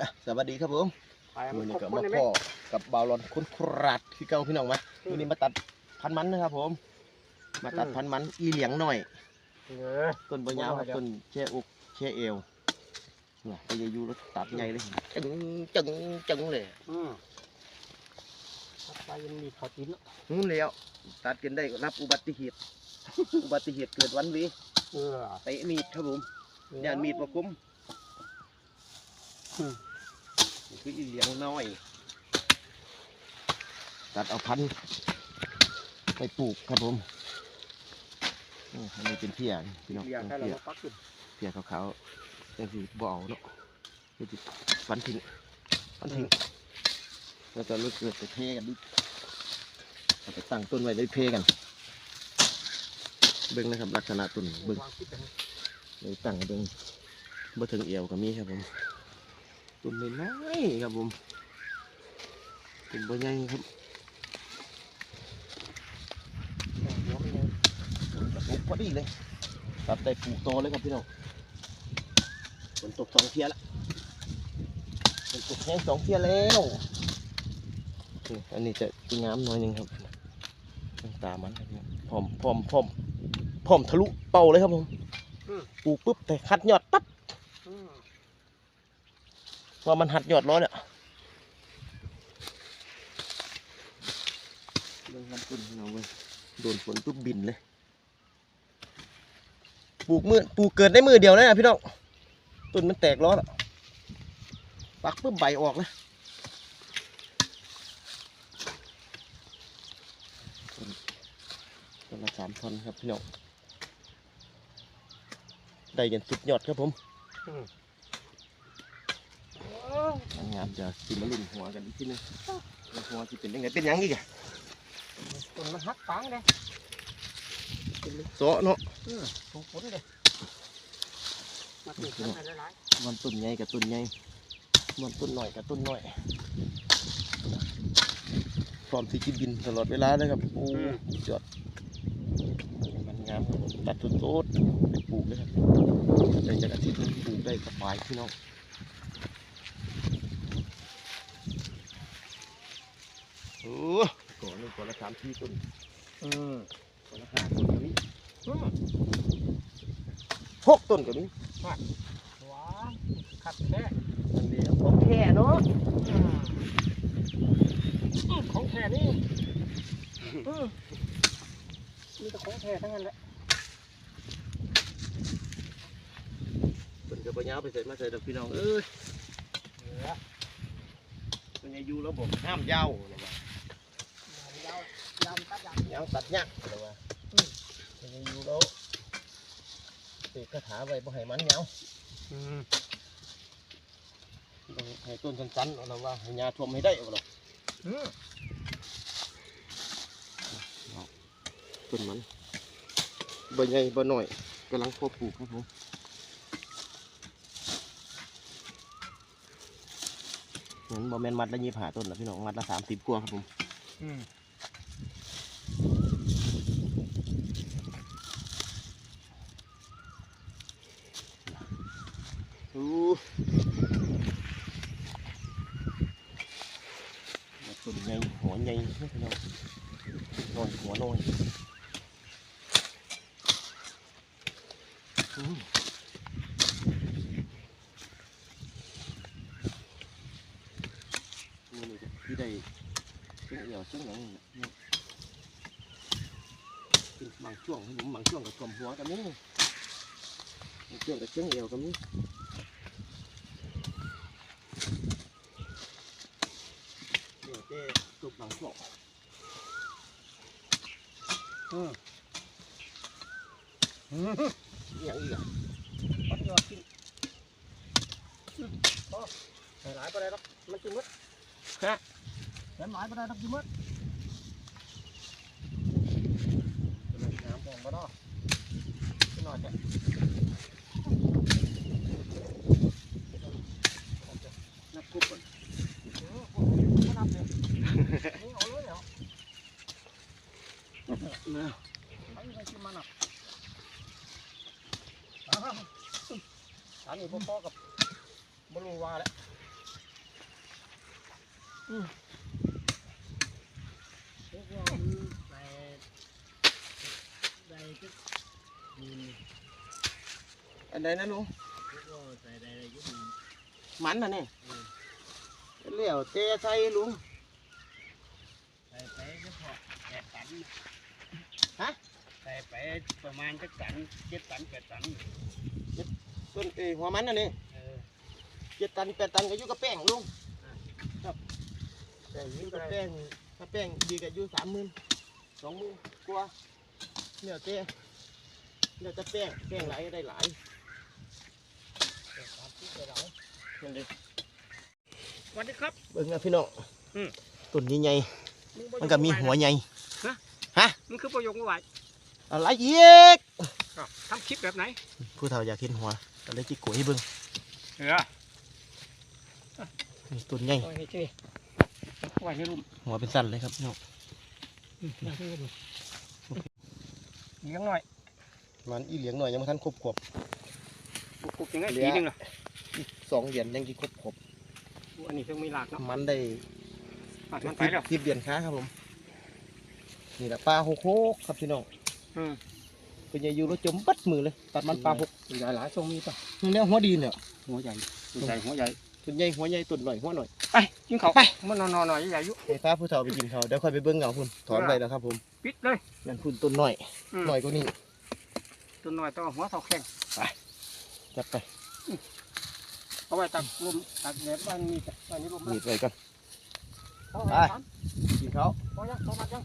อะสวัสดีครับผมไปวันนี้ครก็บคมานได้ไหมพ่อกับบาวรอนคนคราดคือเก่าพี่น้องมาวันนี้มาตัดพันธุ์มันนะครับผม มาตัดอืมพันธุ์มันอีเหลียงหน่อยเออต้นบะยาวครับเดี๋ยวต้นแช่อกแช่เอวเนี่ยไปยายูรถตัดใหญ่เลยจึงจึงจึงเลยอืมถ้าไปยังมีขอกินเนอะนู่นแล้วตัดกันได้ก็รับอุบัติเหตุอุบัติเหตุเกิดวันวีเออเตะมีดครับผมย่านมีดประคุ้มอืมนี่ คืออีเหลียงน้อย ตัดเอาพันธุ์ไปปลูกครับผมอืมอันนี้เป็นเพียพี่น้องเรียกเป็นแค่เราเพียมาปักขึ้นเพียขาวๆจังสีบ่เอาเนาะคือสิฟันทิ้งฟันทิ้งแล้วก็ลูกเกิดไปเพกันดิเอาไปตั้งต้นไว้ได้เพกัน เบิ้งนะครับลักษณะต้นเบิ้งวางคิดกันเลยตั้งให้เบิ้งบ่ถึงเอวก็มีครับผม ต้นน้อยๆครับผมต้นบ่ใหญ่ครับหัวมันยังฝนตกพอดีเลยตัดได้ปลูกโตเลยครับพี่น้องฝนตกสองเทียละฝนตกแห้งสองเทียแล้วนี่อันนี้จะงามหน่อยหนึงครับตามันครับพี่น้องพร้อมพร้อมพร้อมพร้อมทะลุเป่าเลยครับผมปลูกปุ๊บแต่หัดยอดปั๊บอืม พอมันหัดยอดร้อยเนี่ยเรื่องน้ำตุนเราเว้ยโดนฝนปุ๊บบินเลย ปลูกมือปลูกเกิดได้มือเดียวเลยนะพี่น้อง ต้นมันแตกล้อแล้วปักปุ๊บใบออกเลยต้นต้นละสามท่อนครับพี่น้อง ได้ยันสุดยอดครับผมอืม งามจะสิมาลุ่นหัวกันอีกทีหนึงหัวที่เป็นยังไงเป็นหยังอีกอะต้นมันหักฟางเลยโซะเนาะอืมถูกผลเลยมาติดกันหลายมันต้นใหญ่กับต้นใหญ่มันต้นหน่อยกับต้นน้อยพร้อมที่จะบินตลอดเวลาเลยครับโอ้จอดมันงามครับตัดต้นโตดไปปลูกเลยครับใจจากอาทิตย์หนึงปลูกได้สบายพี่น้อง โอ้ก่อนหนึ่งก่อนละสามที่ต้นๆอืมก่อนละห้าต้นก็มีอืมหกต้นก็มีว้าขัดแค่อันนี้ของแค่เนาะอืมอืมของแท้นี่อืมมีแต่ของแท้ทั้งนั้นแหละเป็นกระปัญญาไปใส่มาใส่ดอกพี่น้องเอ้ยเหลือเป็นไงอยู่แล้วบอกห้ามยาวเลยว่ายาวยาวตัด ยาวยาวตัดยากเลยว่าเป็นไงอยู่แล้วเตะกระถาไว้บ่ให้มันยาวอืมต้องให้ต้นสั้นๆเอาละว่าให้ยาท่วมให้ได้เอาละต้นมันบ่ใหญ่บ่น้อยกำลังพอปลูกครับผมงั้นบ่แมนมัดละยี่สิบห้าต้นนะพี่น้องมัดละสามสิบกว่าครับผม อืมอู้ต้นใหญ่หัวใหญ่นะพี่น้องน้อยหัวน้อยอู้นี่นี่ที่ได้เชื่อเอี่ยวเชื่อหยังนี่เนี่ยเป็นบางช่วงให้ผมบางช่วงกับกลมหัวกันนี่บางช่วงกับเชื่อเอี่ยวกันนี่เดี๋ยวเจ๊ตุกหลังกบอืมอืมอย่างอีกอะปัดยอดขึ้นอืมพอใส่หลายไปได้หรอกมันจะมืดฮะใส่หลายไปได้หรอกจะมืดน้ำแดงก็ได้ขึ้นหน่อยจ้ะนับกุบก่อนเออโอ้โหไม่นับเลยนี่เอาเลยเหรอ นะอันนี้พ่อๆกับบรูวาแล้วพวกว่ามันใส่ใส่ทุกดินอันใดนะลุงพวกว่าใส่ใดอะไรยุบมันนะเนี่ยเหลี่ยวเตะใส่ลุงใส่ไปเฉพาะแปดตัน ไปประมาณสักตันเจ็ดตันแปดตันต้นเอยหัวมันน่ะนี่เออเจ็ดตันแปดตันก็อยู่กับแป้งลุงแต่อยิ่ยู่งกับก็แป้งถ้าแป้งดีก็อยู่สามหมื่นสองหมื่นกว่าเหลี่ยวเตะเหลี่ยวจะแป้งแป้งหลายก็ได้หลายสามสิบกว่าเรานั่นเลยสวัสดีครับเบิ่งนะพี่น้องอืมต้นใหญ่มึๆมันก็มีหัวใหญ่มันคือประโยคว่าไหว อะไรอีกอ้าวทำคลิปแบบไหน ผู้เฒ่าอยากเห็นหัวก็เลยจิกกล้วยให้เบิ่งเออนี่ต้นใหญ่โอ้ยเจ๊ไหวในรูมหัวเป็นสั้นเลยครับพี่น้องเลี้ยงหน่อย มันอีเหลียงหน่อยยังไม่ทันครบขวบปลูกยังไงเหลือปีหนึงเหรออีกสองเดือนยังกี่ครบขวบอันนี้เพิ่งมีหลากเนาะมันได้อะมันไปแล้วสิบเดือนค้าครับผม นี่แหละปลาหกโคกครับพี่น้องอืม เป็นใหญ่อยู่แล้วจมปัดมือเลยตัดมันปลาหกหลายหลายทรงมีป่ะนี่แนวหัวดีเนี่ยหัวใหญ่หัวใหญ่หัวใหญ่ต้นใหญ่หัวใหญ่ต้นหน่อยหัวหน่อยไปกินเขาไปมันนอนๆหน่อยใหญ่ๆอยุให้พาผู้เฒ่าไปกินเขาวเดี๋ยวค่อยไปเบิ้งเหงาพุ่นถอนไปแล้วครับผมปิดเลยนั่นพุ่นต้นหน่อยอืมหน่อยกว่านี้ตัวน้อยต้องเอาหัวเสาแข็งจับไปเอาไว้ตักลมตักแดดบ้านมีแต่บ้านนี้ลมหนีบไว้ก่อนเอาไปไว้ครับกินเขาวพอยังพอมายัง